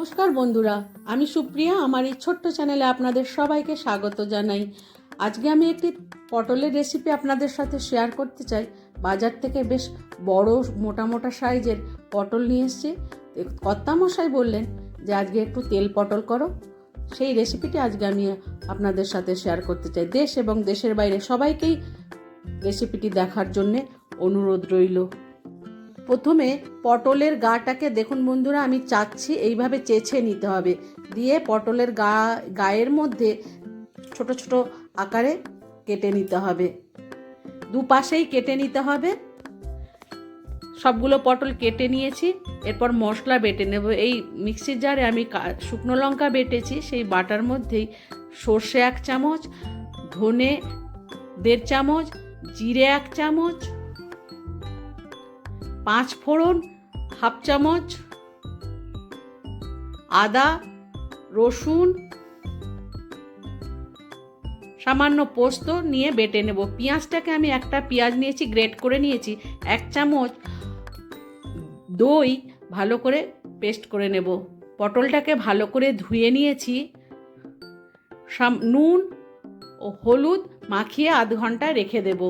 নমস্কার বন্ধুরা, আমি সুপ্রিয়া, আমার এই ছোট্ট চ্যানেলে আপনাদের সবাইকে স্বাগত জানাই। আজকে আমি একটি পটলের রেসিপি আপনাদের সাথে শেয়ার করতে চাই। বাজার থেকে বেশ বড়, মোটা মোটা সাইজের পটল নিয়ে এসেছি। কর্তামশাই বললেন যে আজকে একটু তেল পটল করো। সেই রেসিপিটি আজকে আমি আপনাদের সাথে শেয়ার করতে চাই। দেশ এবং দেশের বাইরে সবাইকেই রেসিপিটি দেখার জন্যে অনুরোধ রইল। প্রথমে পটলের গাটাকে, দেখুন বন্ধুরা, আমি চাচ্ছি এইভাবে চেছে নিতে হবে। দিয়ে পটলের গা, গায়ের মধ্যে ছোট ছোট আকারে কেটে নিতে হবে। দুপাশেই কেটে নিতে হবে। সবগুলো পটল কেটে নিয়েছি। এরপর মশলা বেটে নেব। এই মিক্সির জারে আমি শুকনো লঙ্কা বেটেছি। সেই বাটার মধ্যেই সর্ষে এক চামচ, ধনে দেড় চামচ, জিরে এক চামচ পাঁচ ফোড়ন, হাফ চামচ আদা, রসুন, সামান্য পোস্ত নিয়ে বেটে নেব। পেঁয়াজটাকে আমি একটা পেঁয়াজ নিয়েছি, গ্রেট করে নিয়েছি, এক চামচ দই ভালো করে পেস্ট করে নেব। পটলটাকে ভালো করে ধুয়ে নিয়েছি। নুন ও হলুদ মাখিয়ে আধ ঘণ্টা রেখে দেবো।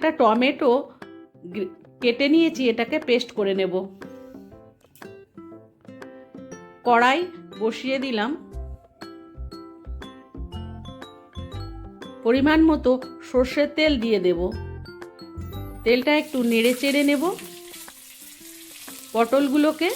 একটা টমেটো কেটে নিয়েছি, এটাকে পেস্ট করে নেব। কড়াই বসিয়ে দিলাম। পরিমাণ মতো সর্ষের তেল দিয়ে দেব। তেলটা একটু নেড়ে চেড়ে নেব। পটলগুলোকে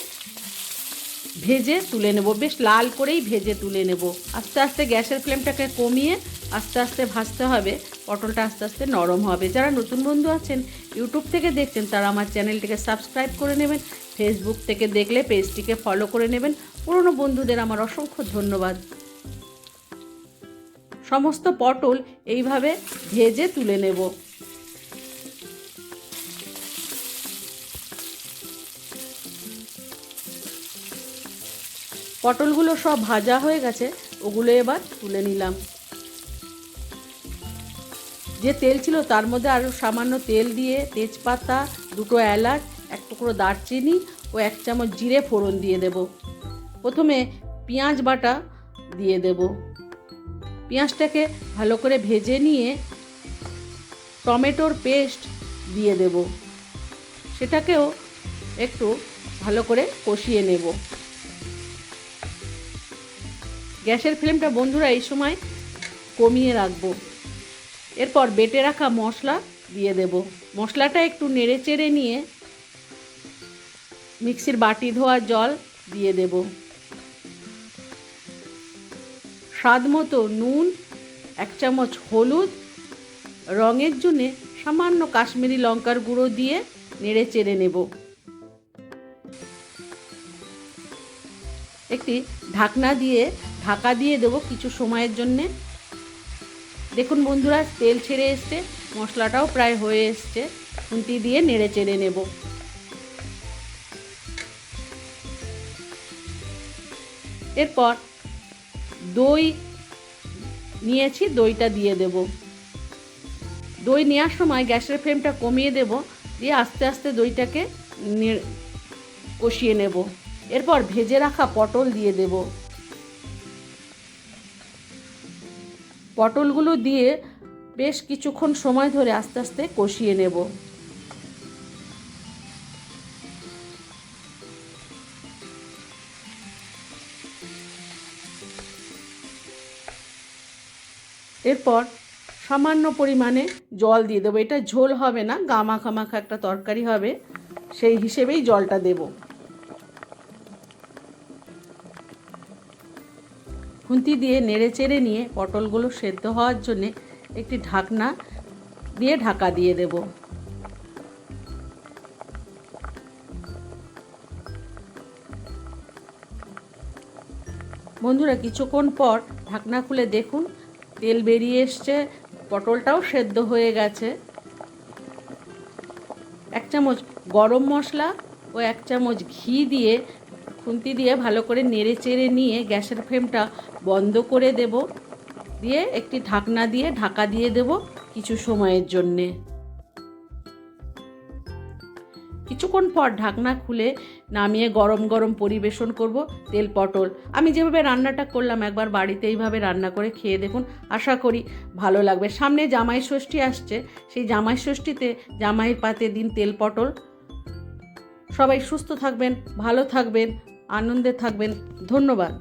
ভেজে তুলে নেব। বেশ লাল করেই ভেজে তুলে নেব। আস্তে আস্তে গ্যাসের ফ্লেমটাকে কমিয়ে আস্তে আস্তে ভাজতে হবে। পটলটা আস্তে আস্তে নরম হবে। যারা নতুন বন্ধু আছেন, ইউটিউব থেকে দেখছেন, তারা আমার চ্যানেলটিকে সাবস্ক্রাইব করে নেবেন। ফেসবুক থেকে দেখলে পেজটিকে ফলো করে নেবেন। পুরনো বন্ধুদের আমার অসংখ্য ধন্যবাদ। সমস্ত পটল এইভাবে ভেজে তুলে নেব। পটলগুলো সব ভাজা হয়ে গেছে, ওগুলো এবার তুলে নিলাম। যে তেল ছিল তার মধ্যে আরও সামান্য তেল দিয়ে তেজপাতা, দুটো এলাচ, এক টুকরো দারচিনি ও এক চামচ জিরে ফোড়ন দিয়ে দেব। প্রথমে পেঁয়াজ বাটা দিয়ে দেব। পেঁয়াজটাকে ভালো করে ভেজে নিয়ে টমেটোর পেস্ট দিয়ে দেব। সেটাকেও একটু ভালো করে কষিয়ে নেব। গ্যাসের ফ্লেমটা বন্ধুরা এই সময় কমিয়ে রাখব। এরপর বেটে রাখা মশলা দিয়ে দেব। মশলাটা একটু নেড়ে চেড়ে নিয়ে মিক্সির বাটি ধোয়া জল দিয়ে দেব। স্বাদ মতো নুন, এক চামচ হলুদ, রঙের জন্যে সামান্য কাশ্মীরি লঙ্কার গুঁড়ো দিয়ে নেড়ে চেড়ে নেব। একটি ঢাকনা দিয়ে ঢাকা দিয়ে দেবো কিছু সময়ের জন্যে। দেখুন বন্ধুরা, তেল ছেড়ে এসছে, মশলাটাও প্রায় হয়ে এসছে। খুন্তি দিয়ে নেড়ে চেড়ে নেব। এরপর দই নিয়েছি, দইটা দিয়ে দেব। দই নেওয়ার সময় গ্যাসের ফ্লেমটা কমিয়ে দেব, দিয়ে আস্তে আস্তে দইটাকে কষিয়ে নেব। এরপর ভেজে রাখা পটল দিয়ে দেবো। পটলগুলো দিয়ে বেশ কিছুক্ষণ সময় ধরে আস্তে আস্তে কষিয়ে নেব। এরপর সামান্য পরিমাণে জল দিয়ে দেবো। এটা ঝোল হবে না গামাখা মাখা একটা তরকারি হবে, সেই হিসেবেই জলটা দেবো। খুন্তি দিয়ে নেড়ে চেড়ে নিয়ে পটলগুলো সেদ্ধ হওয়ার জন্যে একটি ঢাকনা দিয়ে ঢাকা দিয়ে দেব। বন্ধুরা, কিছুক্ষণ পর ঢাকনা খুলে দেখুন, তেল বেরিয়ে এসছে, পটলটাও সেদ্ধ হয়ে গেছে। এক চামচ গরম মশলা ও এক চামচ ঘি দিয়ে খুন্তি দিয়ে ভালো করে নেড়ে চেড়ে নিয়ে গ্যাসের ফ্লেমটা বন্ধ করে দেব। দিয়ে একটি ঢাকনা দিয়ে ঢাকা দিয়ে দেব কিছু সময়ের জন্যে। কিছুক্ষণ পর ঢাকনা খুলে নামিয়ে গরম গরম পরিবেশন করব তেল পটল। আমি যেভাবে রান্নাটা করলাম, একবার বাড়িতে এইভাবে রান্না করে খেয়ে দেখুন, আশা করি ভালো লাগবে। সামনে জামাই ষষ্ঠী আসছে, সেই জামাই ষষ্ঠীতে জামাইয়ের পাতে দিন তেল পটল। সবাই সুস্থ থাকবেন, ভালো থাকবেন আনন্দে থাকবেন। ধন্যবাদ।